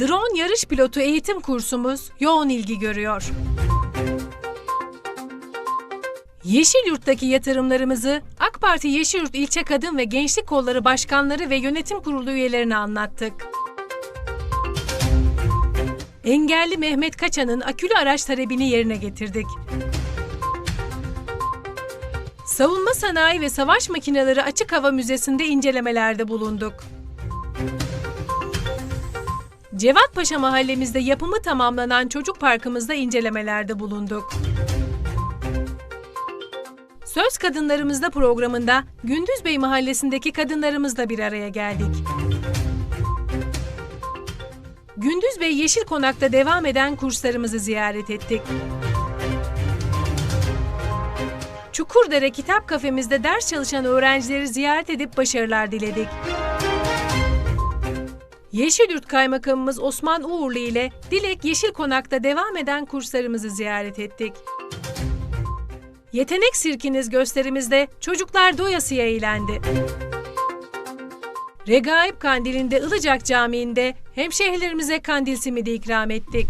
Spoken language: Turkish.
Drone yarış pilotu eğitim kursumuz yoğun ilgi görüyor. Yeşilyurt'taki yatırımlarımızı AK Parti Yeşilyurt İlçe Kadın ve Gençlik Kolları Başkanları ve Yönetim Kurulu üyelerine anlattık. Engelli Mehmet Kaçan'ın akülü araç talebini yerine getirdik. Savunma Sanayi ve Savaş Makineleri Açık Hava Müzesi'nde incelemelerde bulunduk. Cevatpaşa mahallemizde yapımı tamamlanan çocuk parkımızda incelemelerde bulunduk. Söz Kadınlarımızda programında Gündüzbey mahallesindeki kadınlarımızla bir araya geldik. Gündüzbey Yeşil Konak'ta devam eden kurslarımızı ziyaret ettik. Çukurdere Kitap Kafemizde ders çalışan öğrencileri ziyaret edip başarılar diledik. Yeşilyurt Kaymakamımız Osman Uğurlu ile Dilek Yeşil Konak'ta devam eden kurslarımızı ziyaret ettik. Yetenek Sirkiniz gösterimizde çocuklar doyasıya eğlendi. Regaip Kandili'nde Ilıcak Camii'nde hemşehrilerimize kandil simidi ikram ettik.